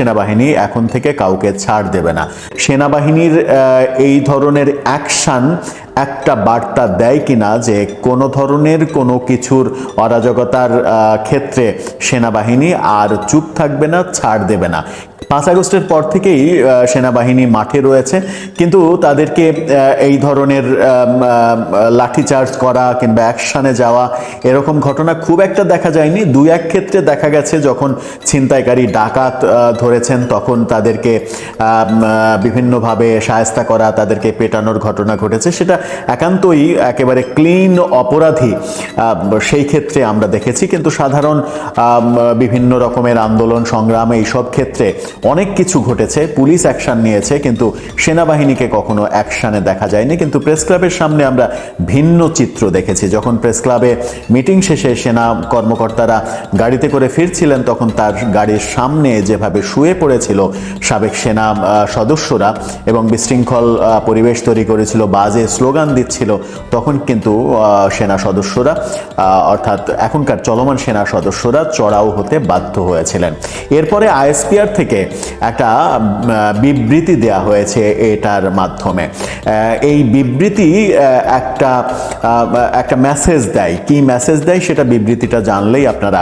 সেনাবাহিনী এখন থেকে কাউকে ছাড় দেবে না। সেনাবাহিনীর এই ধরনের অ্যাকশন একটা বার্তা দেয় কিনা যে কোনো ধরনের কোনো কিছুর অরাজকতার ক্ষেত্রে সেনাবাহিনী আর চুপ থাকবে না, ছাড় দেবে না। পাঁচ আগস্টের পর থেকেই সেনাবাহিনী মাঠে রয়েছে। কিন্তু তাদেরকে এই ধরনের লাঠিচার্জ করা কিংবা অ্যাকশানে যাওয়া এরকম ঘটনা খুব একটা দেখা যায়নি। দুই এক ক্ষেত্রে দেখা গেছে, যখন ছিনতাইকারী ডাকাত ধরেছেন, তখন তাদেরকে বিভিন্নভাবে সায়স্তা করা, তাদেরকে পেটানোর ঘটনা ঘটেছে। সেটা একান্তই একেবারে ক্লিন অপরাধী সেই ক্ষেত্রে আমরা দেখেছি। কিন্তু সাধারণ বিভিন্ন রকমের আন্দোলন, সংগ্রাম এইসব ক্ষেত্রে অনেক কিছু ঘটেছে। পুলিশ অ্যাকশন নিয়েছে, কিন্তু সেনাবাহিনীকে কখনো অ্যাকশানে দেখা যায়নি। কিন্তু প্রেস ক্লাবের সামনে আমরা ভিন্ন চিত্র দেখেছি। যখন প্রেস ক্লাবে মিটিং শেষে সেনা কর্মকর্তারা গাড়িতে করে ফিরছিলেন, তখন তার গাড়ির সামনে যেভাবে শুয়ে পড়েছিল সাবেক সেনা সদস্যরা এবং বিশৃঙ্খল পরিবেশ তৈরি করেছিল, বাজে স্লোগান দিচ্ছিল, তখন কিন্তু সেনা সদস্যরা অর্থাৎ এখনকার চলমান সেনা সদস্যরা চড়াও হতে বাধ্য হয়েছিলেন। এরপরে আইএসপিআর থেকে একটা বিবৃতি দেয়া হয়েছে এটার মাধ্যমে। এই বিবৃতি একটা একটা মেসেজ দেয়। কি মেসেজ দেয় সেটা বিবৃতিটা জানলেই আপনারা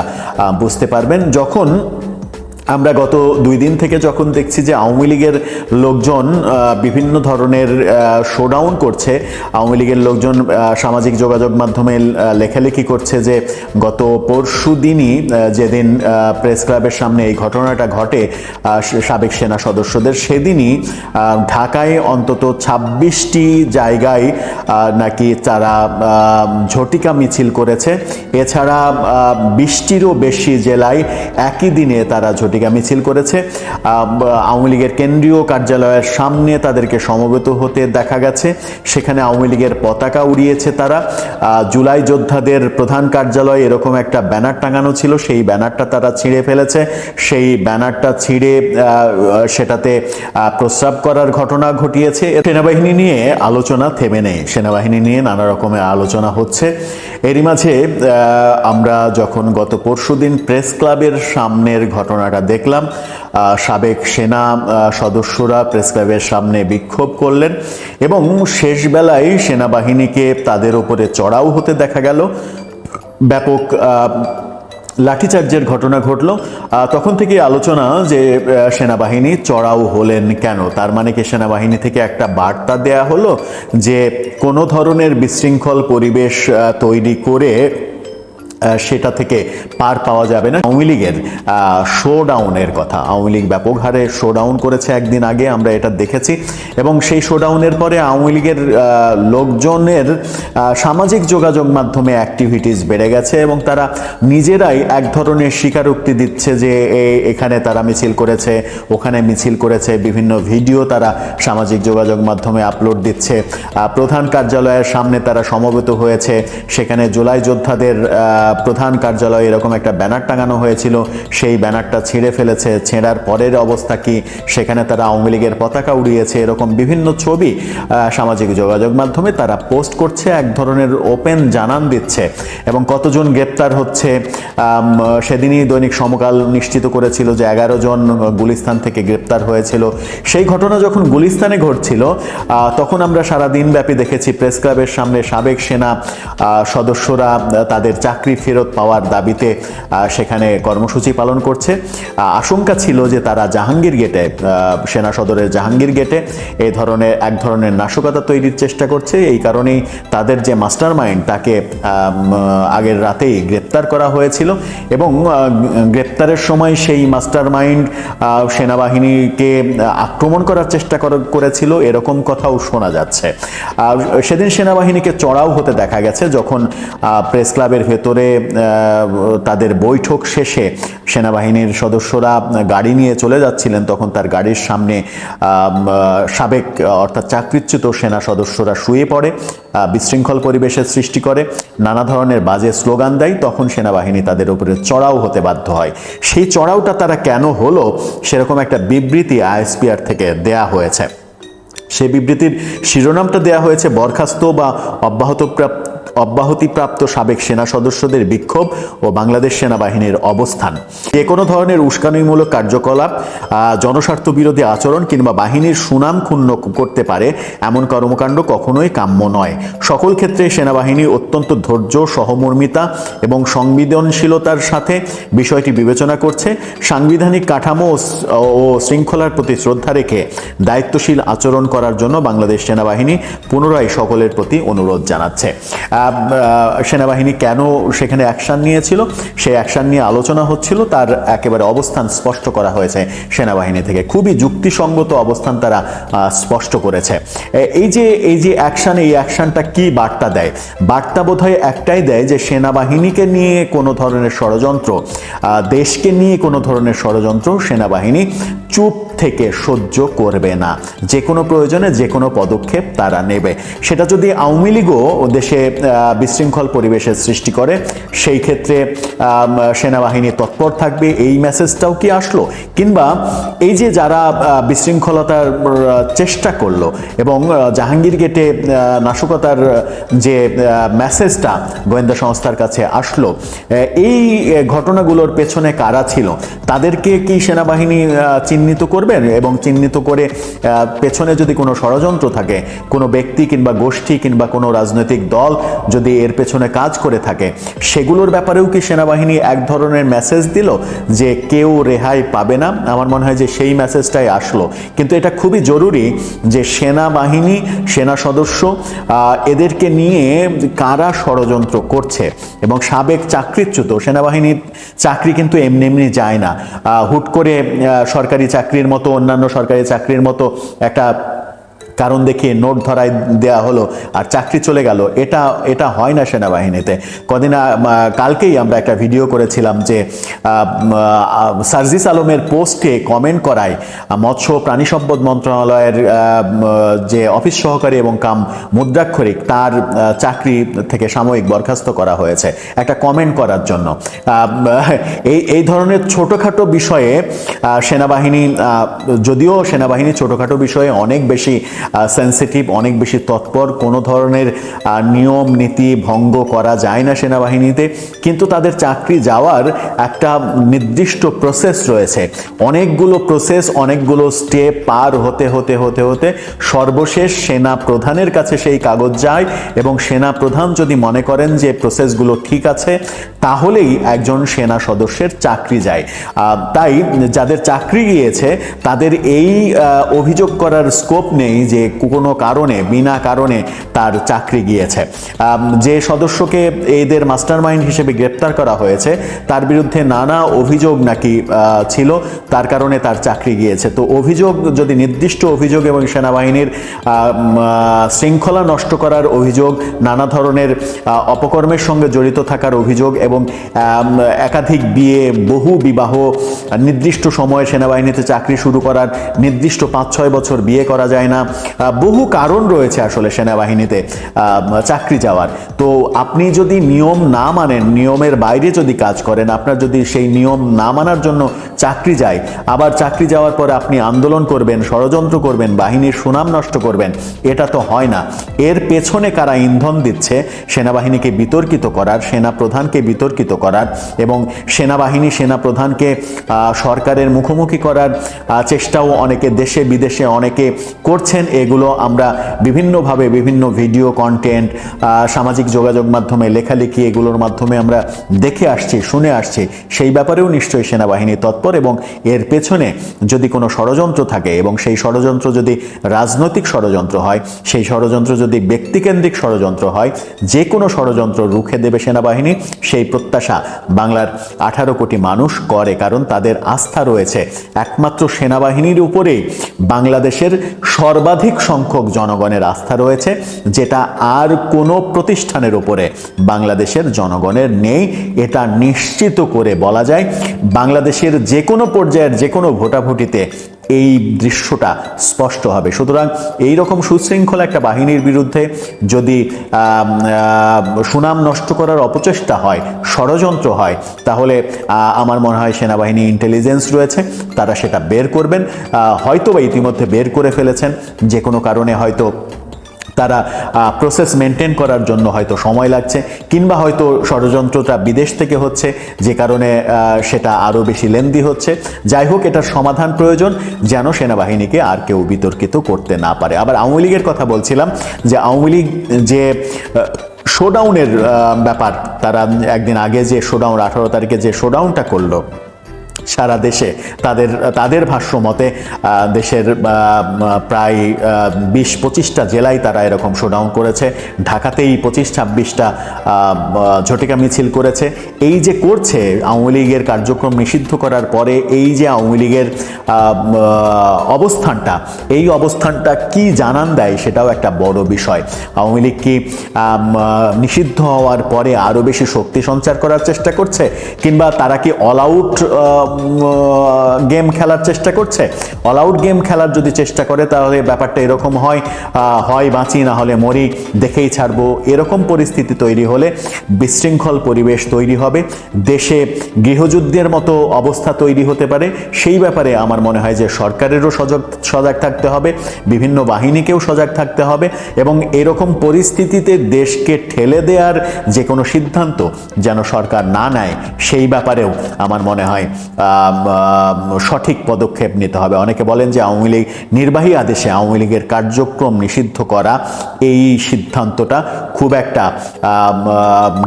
বুঝতে পারবেন। যখন আমরা গত দুই দিন থেকে যখন দেখছি যে আওয়ামী লীগের লোকজন বিভিন্ন ধরনের শোডাউন করছে, আওয়ামী লীগের লোকজন সামাজিক যোগাযোগ মাধ্যমে লেখালেখি করছে যে গত পরশু দিনই যেদিন প্রেস ক্লাবের সামনে এই ঘটনাটা ঘটে সাবেক সেনা সদস্যদের, সেদিনই ঢাকায় অন্তত ছাব্বিশটি জায়গায় নাকি তারা ঝটিকা মিছিল করেছে। এছাড়া বিশটিরও বেশি জেলায় একই দিনে তারা ঝটিকা মিছিল করেছে। আওয়ামী লীগের কেন্দ্রীয় কার্যালয়ের সামনে তাদেরকে সমবেত হতে দেখা গেছে। সেখানে আওয়ামী লীগের পতাকা উড়িয়েছে তারা। জুলাই যোদ্ধাদের প্রধান কার্যালয়ে এরকম একটা ব্যানার টাঙানো ছিল। সেই ব্যানারটা তারা ছিঁড়ে ফেলেছে। সেই ব্যানারটা ছিঁড়ে সেটাতে প্রস্রাব করার ঘটনা ঘটিয়েছে। সেনাবাহিনী নিয়ে আলোচনা থেমে নেই। সেনাবাহিনী নিয়ে নানা রকমের আলোচনা হচ্ছে। এরই মাঝে আমরা যখন গত পরশুদিন প্রেস ক্লাবের সামনের ঘটনাটা দেখলাম সাবেক সেনা সদস্যরা প্রেস ক্লাবের সামনে বিক্ষোভ করলেন এবং শেষ বেলায় সেনাবাহিনীকে তাদের উপরে চড়াও হতে দেখা গেল। ব্যাপক লাঠিচার্জের ঘটনা ঘটলো। তখন থেকে আলোচনা যে সেনাবাহিনী চড়াও হলেন কেন? তার মানে কি সেনাবাহিনী থেকে একটা বার্তা দেয়া হলো যে, কোনো ধরনের বিশৃঙ্খল পরিবেশ তৈরি করে সেটা থেকে পার পাওয়া যাবে না। আওয়ামী লীগের শো ডাউনের কথা। আওয়ামী লীগ ব্যাপক হারে শো ডাউন করেছে একদিন আগে, আমরা এটা দেখেছি। এবং সেই শো ডাউনের পরে আওয়ামী লীগের লোকজনের সামাজিক যোগাযোগ মাধ্যমে অ্যাক্টিভিটিস বেড়ে গেছে এবং তারা নিজেরাই এক ধরনের স্বীকারোক্তি দিচ্ছে যে এখানে তারা মিছিল করেছে, ওখানে মিছিল করেছে, বিভিন্ন ভিডিও তারা সামাজিক যোগাযোগ মাধ্যমে আপলোড দিচ্ছে। প্রধান কার্যালয়ের সামনে তারা সমবেত হয়েছে। সেখানে জুলাই যোদ্ধাদের প্রধান কার্যালয়ে এরকম একটা ব্যানার টাঙানো হয়েছিল। সেই ব্যানারটা ছিঁড়ে ফেলেছে। ছেঁড়ার পরের অবস্থা কি? সেখানে তারা আওয়ামী লীগের পতাকা উড়িয়েছে। এরকম বিভিন্ন ছবি সামাজিক যোগাযোগ মাধ্যমে তারা পোস্ট করছে। এক ধরনের ওপেন জানান দিচ্ছে। এবং কতজন গ্রেপ্তার হচ্ছে? সেদিনই দৈনিক সমকাল নিশ্চিত করেছিল যে এগারো জন গুলিস্তান থেকে গ্রেপ্তার হয়েছিল। সেই ঘটনা যখন গুলিস্তানে ঘটছিল তখন আমরা সারা দিনব্যাপী দেখেছি প্রেস ক্লাবের সামনে সাবেক সেনা সদস্যরা তাদের চাকরি ফেরত পাওয়ার দাবিতে সেখানে কর্মসূচি পালন করছে। আশঙ্কা ছিল যে তারা জাহাঙ্গীর গেটে সেনা সদরের জাহাঙ্গীর গেটে এই ধরনের, এক ধরনের নাশকতা তৈরির চেষ্টা করছে। এই কারণেই তাদের যে মাস্টার মাইন্ড তাকে আগের রাতেই গ্রেপ্তার করা হয়েছিল এবং গ্রেপ্তারের সময় সেই মাস্টার মাইন্ড সেনাবাহিনীকে আক্রমণ করার চেষ্টা করেছিল। এরকম কথাও শোনা যাচ্ছে। সেদিন সেনাবাহিনীকে চড়াও হতে দেখা গেছে যখন প্রেস ক্লাবের ভেতরে আহ, তাদের বৈঠক শেষে সেনাবাহিনীর সদস্যরা গাড়ি নিয়ে চলে যাচ্ছিলেন। তখন তার গাড়ির সামনে সাবেক অর্থাৎ চাকরিচ্যুত সেনা সদস্যরা শুয়ে পড়ে বিশৃঙ্খল পরিবেশের সৃষ্টি করে নানা ধরনের বাজে স্লোগান দেয়। তখন সেনাবাহিনী তাদের উপরে চড়াও হতে বাধ্য হয়। সেই চড়াওটা তারা কেন হলো সেরকম একটা বিবৃতি আইএসপিআর থেকে দেয়া হয়েছে। সেই বিবৃতির শিরোনামটা দেয়া হয়েছে বরখাস্ত বা অব্যাহতপ্রাপ্ত অব্যাহতিপ্রাপ্ত সাবেক সেনা সদস্যদের বিক্ষোভ ও বাংলাদেশ সেনাবাহিনীর অবস্থান। যে কোনো ধরনের উস্কানিমূলক কার্যকলাপ জনস্বার্থ বিরোধী আচরণ কিংবা বাহিনীর সুনাম ক্ষুণ্ণ করতে পারে এমন কর্মকাণ্ড কখনোই কাম্য নয়। সকল ক্ষেত্রে সেনাবাহিনী অত্যন্ত ধৈর্য, সহমর্মিতা এবং সংবেদনশীলতার সাথে বিষয়টি বিবেচনা করছে। সাংবিধানিক কাঠামো ও শৃঙ্খলার প্রতি শ্রদ্ধা রেখে দায়িত্বশীল আচরণ করার জন্য বাংলাদেশ সেনাবাহিনী পুনরায় সকলের প্রতি অনুরোধ জানাচ্ছে। সেনাবাহিনী কেন সেখানে অ্যাকশন নিয়েছিল? সেই অ্যাকশন নিয়ে আলোচনা হচ্ছিল, তার একেবারে অবস্থান স্পষ্ট করা হয়েছে সেনাবাহিনী থেকে। খুবই যুক্তিসঙ্গত অবস্থান তারা স্পষ্ট করেছে। এই যে এই যে অ্যাকশন এই অ্যাকশনটা কি বার্তা দেয়? বার্তা বোধহয় একটাই দেয় যে সেনাবাহিনীকে নিয়ে কোনো ধরনের ষড়যন্ত্র দেশকে নিয়ে কোনো ধরনের ষড়যন্ত্র সেনাবাহিনী চুপ থেকে সহ্য করবে না। যে কোনো প্রয়োজনে যে কোনো পদক্ষেপ তারা নেবে। সেটা যদি আওয়ামী লীগও দেশে বিশৃঙ্খল পরিবেশের সৃষ্টি করে, সেই ক্ষেত্রে সেনাবাহিনী তৎপর থাকবে। এই মেসেজটাও কি আসলো? কিংবা এই যে যারা বিশৃঙ্খলতার চেষ্টা করল এবং জাহাঙ্গীর গেটে নাশকতার যে মেসেজটা গোয়েন্দা সংস্থার কাছে আসলো এই ঘটনাগুলোর পেছনে কারা ছিল? তাদেরকে কি সেনাবাহিনী চিহ্নিত চিহ্নিত করবেন এবং চিহ্নিত করে পেছনে যদি কোনো ষড়যন্ত্র থাকে, কোনো ব্যক্তি কিংবা গোষ্ঠী কিংবা কোনো রাজনৈতিক দল যদি এর পেছনে কাজ করে থাকে, সেগুলোর ব্যাপারেও কি সেনাবাহিনী এক ধরনের মেসেজ দিল যে কেউ রেহাই পাবে না? আমার মনে হয় যে সেই মেসেজটাই আসলো। কিন্তু এটা খুবই জরুরি যে সেনাবাহিনী, সেনা সদস্য এদেরকে নিয়ে কারা ষড়যন্ত্র করছে। এবং সাবেক চাকরিচ্যুত সেনাবাহিনীর চাকরি কিন্তু এমনি এমনি যায় না। হুট করে সরকারি চাকরির মতো অন্যান্য সরকারি চাকরির মতো একটা কারণ দেখিয়ে নোট ধরায় দেয়া হলো আর চাকরি চলে গেল। এটা এটা হয় না সেনাবাহিনীতে। কদিন কালকেই আমরা একটা ভিডিও করেছিলাম যে সার্জিস আলমের পোস্টে কমেন্ট করায়, মৎস্য প্রাণী সম্পদ মন্ত্রণালয়ের যে অফিস সহকারী এবং কাম মুদ্রাক্ষরিক, তার চাকরি থেকে সাময়িক বরখাস্ত করা হয়েছে, একটা কমেন্ট করার জন্য। এই এই ধরনের ছোটোখাটো বিষয়ে সেনাবাহিনী যদিও সেনাবাহিনী ছোটোখাটো বিষয়ে অনেক বেশি সেন্সিটিভ অনেক বেশি তৎপর। কোনো ধরনের নিয়ম, নীতি ভঙ্গ করা যায় না সেনাবাহিনীতে। কিন্তু তাদের চাকরি যাওয়ার একটা নির্দিষ্ট প্রসেস রয়েছে। অনেকগুলো প্রসেস অনেকগুলো স্টেপ পার হতে হতে হতে হতে সর্বশেষ সেনা প্রধানের কাছে সেই কাগজ যায় এবং সেনা প্রধান যদি মনে করেন যে প্রসেসগুলো ঠিক আছে তাহলেই একজন সেনা সদস্যের চাকরি যায়। তাই যাদের চাকরি গিয়েছে, তাদের এই অভিযোগ করার স্কোপ নেই যে কোনো কারণে, বিনা কারণে তার চাকরি গিয়েছে। যে সদস্যকে এদের মাস্টারমাইন্ড হিসেবে গ্রেপ্তার করা হয়েছে, তার বিরুদ্ধে নানা অভিযোগ নাকি ছিল, তার কারণে তার চাকরি গিয়েছে। তো অভিযোগ, যদি নির্দিষ্ট অভিযোগ এবং সেনাবাহিনীর শৃঙ্খলা নষ্ট করার অভিযোগ, নানা ধরনের অপকর্মের সঙ্গে জড়িত থাকার অভিযোগ এবং একাধিক বিয়ে, বহু বিবাহ, নির্দিষ্ট সময়ে সেনাবাহিনীতে চাকরি শুরু করার নির্দিষ্ট পাঁচ ছয় বছর বিয়ে করা যায় না। বহু কারণ রয়েছে আসলে সেনাবাহিনীতে চাকরি যাওয়ার। তো আপনি যদি নিয়ম না মানেন, নিয়মের বাইরে যদি কাজ করেন, আপনার যদি সেই নিয়ম না মানার জন্য চাকরি যায়। আবার চাকরি যাওয়ার পরে আপনি আন্দোলন করবেন, ষড়যন্ত্র করবেন, বাহিনীর সুনাম নষ্ট করবেন। এটা তো হয় না। এর পেছনে কারা ইন্ধন দিচ্ছে, সেনাবাহিনীকে বিতর্কিত করার সেনা প্রধানকে বিতর্কিত করার এবং সেনাবাহিনী সেনা প্রধানকে সরকারের মুখোমুখি করার চেষ্টাও অনেকে দেশে বিদেশে অনেকে করছেন। এগুলো আমরা বিভিন্নভাবে বিভিন্ন ভিডিও কন্টেন্ট সামাজিক যোগাযোগ মাধ্যমে, লেখালেখি এগুলোর মাধ্যমে আমরা দেখে আসছি, শুনে আসছি। সেই ব্যাপারেও নিশ্চয়ই সেনাবাহিনী তৎপর এবং এর পেছনে যদি কোনো ষড়যন্ত্র থাকে এবং সেই ষড়যন্ত্র যদি রাজনৈতিক ষড়যন্ত্র হয়, সেই ষড়যন্ত্র যদি ব্যক্তিকেন্দ্রিক ষড়যন্ত্র হয়, যে কোনো ষড়যন্ত্র রুখে দেবে সেনাবাহিনী, সেই প্রত্যাশা বাংলার আঠারো কোটি মানুষ করে কারণ তাদের আস্থা রয়েছে। একমাত্র সেনাবাহিনীর উপরেই বাংলাদেশের সর্বাধিক সংখ্যক জনগণের আস্থা রয়েছে, যেটা আর কোনো প্রতিষ্ঠানের উপরে বাংলাদেশের জনগণের নেই, এটা নিশ্চিত করে বলা যায়। বাংলাদেশের যে কোনো পর্যায়ের যে কোনো ভোটাভুটিতে এই দৃশ্যটা স্পষ্ট হবে। সুতরাং এই রকম সুশৃঙ্খল একটা বাহিনীর বিরুদ্ধে যদি সুনাম নষ্ট করার অপচেষ্টা হয়, ষড়যন্ত্র হয়, তাহলে আমার মনে হয় সেনাবাহিনী ইন্টেলিজেন্স রয়েছে, তারা সেটা বের করবেন। হয়তো বা ইতিমধ্যে বের করে ফেলেছেন যে কোনো কারণে হয়তো তারা প্রসেস মেনটেন করার জন্য হয়তো সময় লাগছে, কিংবা হয়তো ষড়যন্ত্রটা বিদেশ থেকে হচ্ছে, যে কারণে সেটা আরও বেশি লেন্দি হচ্ছে। যাই হোক, এটার সমাধান প্রয়োজন, যেন সেনাবাহিনীকে আর কেউ বিতর্কিত করতে না পারে। আবার আওয়ামী লীগের কথা বলছিলাম, যে আওয়ামী লীগ, যে শোডাউনের ব্যাপার, তারা একদিন আগে যে শোডাউন আঠারো তারিখে যে শোডাউনটা করল সারা দেশে তাদের তাদের ভাষ্য মতে দেশের প্রায় বিশ পঁচিশটা জেলায় তারা এরকম শোডাউন করেছে। ঢাকাতেই পঁচিশ, ছাব্বিশটা ঝটিকা মিছিল করেছে। এই যে করছে আওয়ামী লীগের কার্যক্রম নিষিদ্ধ করার পরে এই যে আওয়ামী লীগের অবস্থানটা, এই অবস্থানটা কি জানান দেয় সেটাও একটা বড় বিষয়। আওয়ামী লীগ কি নিষিদ্ধ হওয়ার পরে আরও বেশি শক্তি সঞ্চার করার চেষ্টা করছে? কিংবা তারা কি অল আউট গেম খেলার চেষ্টা করছে। অল আউট গেম খেলার যদি চেষ্টা করে, তাহলে ব্যাপারটা এরকম হয় হয় বাঁচি, না হলে মরি, দেখেই ছাড়বো। এরকম পরিস্থিতি তৈরি হলে বিশৃঙ্খল পরিবেশ তৈরি হবে। দেশে গৃহযুদ্ধের মতো অবস্থা তৈরি হতে পারে। সেই ব্যাপারে আমার মনে হয় যে সরকারেরও সজাগ সজাগ থাকতে হবে। বিভিন্ন বাহিনীকেও সজাগ থাকতে হবে। এবং এরকম পরিস্থিতিতে দেশকে ঠেলে দেওয়ার যে কোনো সিদ্ধান্ত যেন সরকার না নেয়, সেই ব্যাপারেও আমার মনে হয় সঠিক পদক্ষেপ নিতে হবে। অনেকে বলেন যে আওয়ামী লীগ নির্বাহী আদেশে আওয়ামী লীগের কার্যক্রম নিষিদ্ধ করা এই সিদ্ধান্তটা খুব একটা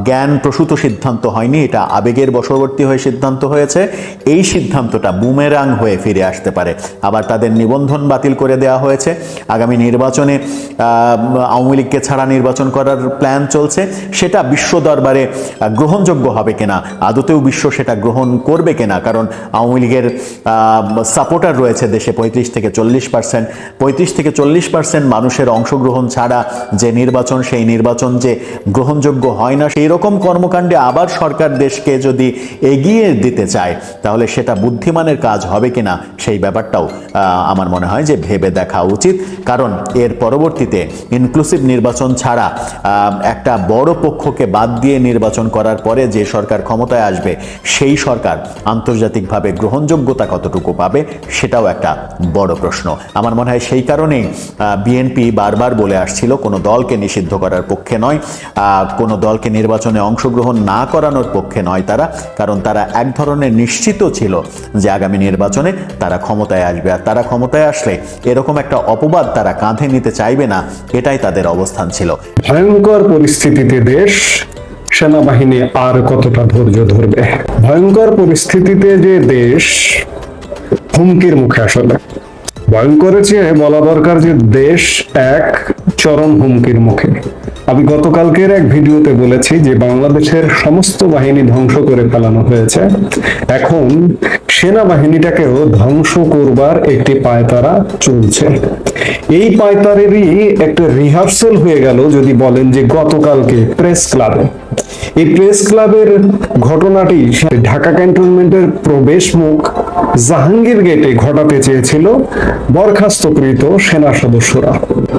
জ্ঞান প্রসূত সিদ্ধান্ত হয়নি। এটা আবেগের বশবর্তী হয়ে সিদ্ধান্ত হয়েছে। এই সিদ্ধান্তটা বুমেরাং হয়ে ফিরে আসতে পারে। আবার তাদের নিবন্ধন বাতিল করে দেওয়া হয়েছে। আগামী নির্বাচনে আওয়ামী লীগকে ছাড়া নির্বাচন করার প্ল্যান চলছে। সেটা বিশ্ব দরবারে গ্রহণযোগ্য হবে কিনা, আদতেও বিশ্ব সেটা গ্রহণ করবে কিনা, কারণ আওয়ামী লীগের সাপোর্টার রয়েছে দেশে পঁয়ত্রিশ থেকে চল্লিশ পার্সেন্ট পঁয়ত্রিশ থেকে চল্লিশ পার্সেন্ট মানুষের অংশগ্রহণ ছাড়া যে নির্বাচন, সেই নির্বাচন যে গ্রহণযোগ্য হয় না, সেই রকম কর্মকাণ্ডে আবার সরকার দেশকে যদি এগিয়ে দিতে চায়, তাহলে সেটা বুদ্ধিমানের কাজ হবে কিনা, সেই ব্যাপারটাও আমার মনে হয় যে ভেবে দেখা উচিত। কারণ এর পরবর্তীতে ইনক্লুসিভ নির্বাচন ছাড়া একটা বড় পক্ষকে বাদ দিয়ে নির্বাচন করার পরে যে সরকার ক্ষমতায় আসবে, সেই সরকার আন্তর্জাতিকভাবে গ্রহণযোগ্যতা কতটুকু পাবে সেটাও একটা বড় প্রশ্ন। আমার মনে হয় সেই কারণেই বিএনপি বারবার বলে আসছিল, কোনো দলকে নিষিদ্ধ করার পক্ষে নয় কোনো দলকে নির্বাচনে অংশগ্রহণ না করানোর পক্ষে নয় তারা, কারণ তারা এক ধরনের নিশ্চিত ছিল যে আগামী নির্বাচনে তারা ক্ষমতায় আসবে। আর তারা ক্ষমতায় আসলে এরকম একটা অপবাদ তারা কাঁধে নিতে চাইবে না, এটাই তাদের অবস্থান ছিল। ভয়ঙ্কর পরিস্থিতিতে দেশ সেনাবাহিনী আর কতটা ধৈর্য ধরবে? ভয়ঙ্কর পরিস্থিতিতে যে দেশ হুমকির মুখে আসলে ভয়ঙ্করের চেয়ে বলা দরকার যে দেশ এক চরম হুমকির মুখে। আমি গতকালকের এক ভিডিওতে বলেছি যে বাংলাদেশের সমস্ত বাহিনী ধ্বংস করে ফেলানো হয়েছে। এখন সেনাবাহিনীটাকেও ধ্বংস করবার একটি পায়তারা চলছে। এই পায়তারেরই একটা রিহার্সেল হয়ে গেল যদি বলেন যে গতকালকে প্রেস ক্লাবে এই প্রেস ক্লাবের ঘটনাটি ঢাকা ক্যান্টনমেন্টের প্রবেশ মুখ জাহাঙ্গীর গেটে ঘটাতে চেয়েছিল বরখাস্তকৃত সেনা সদস্যরা।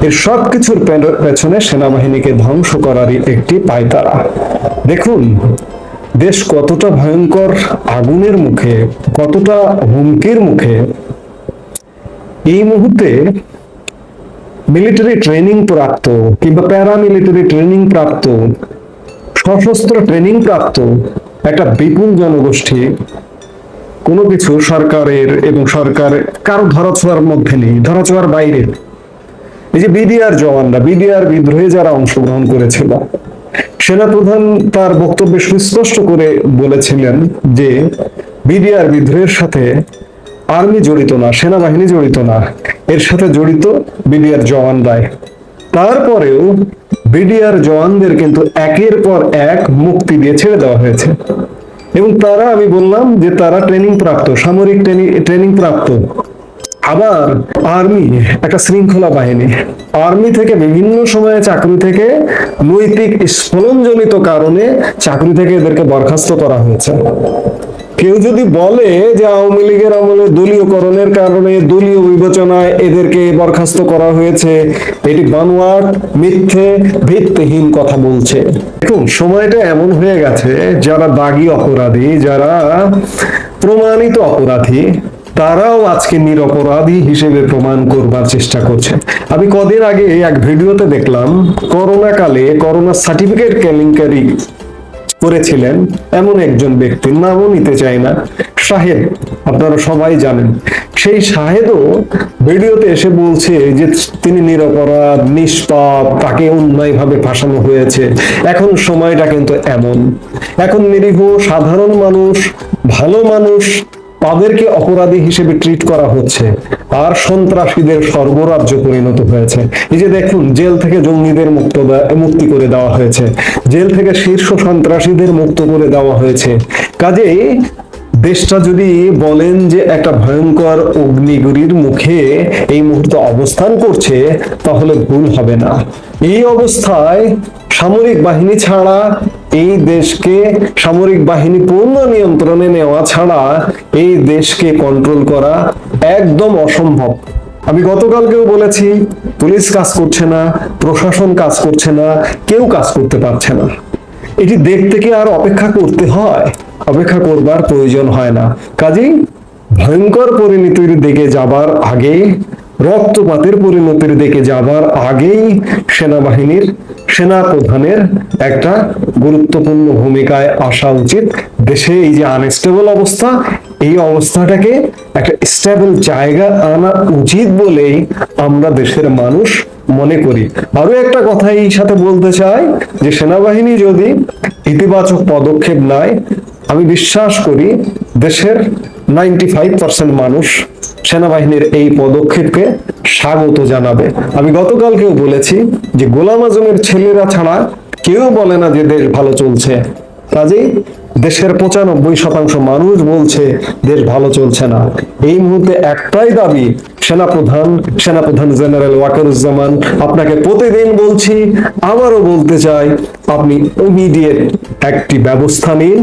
এর সবকিছুর পেছনে সেনাবাহিনীকে ধ্বংস করারই একটি পায়তারা। দেখুন, দেশ কতটা ভয়ঙ্কর আগুনের মুখে, কতটা হুমকির মুখে। এই মুহূর্তে মিলিটারি ট্রেনিং প্রাপ্ত কিংবা প্যারামিলিটারি ট্রেনিং প্রাপ্ত, সশস্ত্র ট্রেনিং প্রাপ্ত একটা বিপুল জনগোষ্ঠী কোনো কিছু সরকারের এবং সরকার কারও ধরাছোঁয়ার মধ্যে নেই ধরাছোঁয়ার বাইরে এই যে বিডিআর জওয়ানরা, বিডিআর বিদ্রোহে যারা অংশগ্রহণ করেছিল, সেনাপ্রধান তার বক্তব্যে সুস্পষ্ট করে বলেছিলেন যে বিডিআর বিদ্রোহের সাথে আর্মি জড়িত না, সেনাবাহিনী জড়িত না, এর সাথে জড়িত বিডিআর জওয়ানরাই। তারপরেও বিডিআর জওয়ানদের কিন্তু একের পর এক মুক্তি দিয়ে ছেড়ে দেওয়া হয়েছে। এবং তারা, আমি বললাম যে তারা ট্রেনিং প্রাপ্ত, সামরিক ট্রেনিং প্রাপ্ত। আবার আর্মি একটা শৃঙ্খলা বাহিনী। আর্মি থেকে বিভিন্ন সময়ে চাকরি থেকে নৈতিক স্খলনজনিত কারণে চাকরি থেকে এদেরকে বরখাস্ত করা হয়েছে। কেউ যদি বলে যে আওয়ামী লীগের আমলে দলীয়করণের কারণে দলীয় বিবেচনায় এদেরকে বরখাস্ত করা হয়েছে, এটি বানোয়াট, মিথ্যে, ভিত্তিহীন কথা বলছে। দেখুন, সময়টা এমন হয়ে গেছে, যারা দাগী অপরাধী, যারা প্রমাণিত অপরাধী, তারাও আজকে নিরপরাধী হিসেবে প্রমাণ করবার চেষ্টা করছে। আমি কদিন আগে এক ভিডিওতে দেখলাম করোনা কালে করোনা সার্টিফিকেট কেলেঙ্কারি করেছিলেন, এমন একজন ব্যক্তির নামও নিতে চাই না। শাহেদ, আপনারা সবাই জানেন। সেই শাহেদও ভিডিওতে এসে বলছে যে তিনি নিরপরাধ, নিষ্পাপ, তাকে অন্যায় ভাবে ফাঁসানো হয়েছে। এখন সময়টা কিন্তু এমন। এখন নিরীহ, সাধারণ মানুষ, ভালো মানুষ তাদেরকে অপরাধী হিসেবে ট্রিট করা হচ্ছে। আর সন্ত্রাসীদের সর্বরাজ্য পরিণত হয়েছে। এই যে দেখুন, জেল থেকে জঙ্গিদের মুক্ত মুক্তি করে দেওয়া হয়েছে। জেল থেকে শীর্ষ সন্ত্রাসীদের মুক্ত করে দেওয়া হয়েছে। কাজে দেশটা যদি বলেন যে একটা ভয়ঙ্কর অগ্নিগুরির মুখে এই মুহূর্তে অবস্থান করছে, তাহলে ভুল হবে না। এই অবস্থায় সামরিক বাহিনী ছাড়া এই দেশকে সামরিক বাহিনী পূর্ণ নিয়ন্ত্রণে নেওয়া ছাড়া এই দেশকে কন্ট্রোল করা একদম অসম্ভব। আমি গতকালকেও বলেছি, পুলিশ কাজ করছে না, প্রশাসন কাজ করছে না, কেউ কাজ করতে পারছে না। এটি দেখতে কি আর অপেক্ষা করতে হয়? অপেক্ষা করবার প্রয়োজন হয় না। কাজেই ভয়ঙ্কর পরিণতির দিকে যাবার আগে, রক্তপাতের পরিণতির দিকে যাবার আগেই সেনাবাহিনীর সেনা প্রধানের একটা গুরুত্বপূর্ণ ভূমিকায় আসা উচিত। দেশে এই যে আনস্টেবল অবস্থা, এই অবস্থাটাকে একটা স্টেবল জায়গা আনা উচিত বলেই আমরা দেশের মানুষ মনে করি। আরও একটা কথা এই সাথে বলতে চাই যে, সেনাবাহিনী যদি ইতিবাচক পদক্ষেপ নেয় আমি বিশ্বাস করি দেশের নাইনটি ফাইভ পার্সেন্ট মানুষ সেনাবাহিনীর এই পদক্ষেপকে স্বাগত জানাবে। আমি গতকালকেও বলেছি যে গোলাম আজমের ছেলেরা ছাড়া কেউ বলে না যে দেশ ভালো চলছে। কাজেই দেশের পঁচানব্বই শতাংশ মানুষ বলছে দেশ ভালো চলছে না। এই মুহূর্তে একটাই দাবি, সেনাপ্রধান সেনাপ্রধান জেনারেল ওয়াকারুজ্জামান, আপনাকে প্রতিদিন বলছি, আবারও বলতে চাই, আপনি ইমিডিয়েট একটি ব্যবস্থা নিন।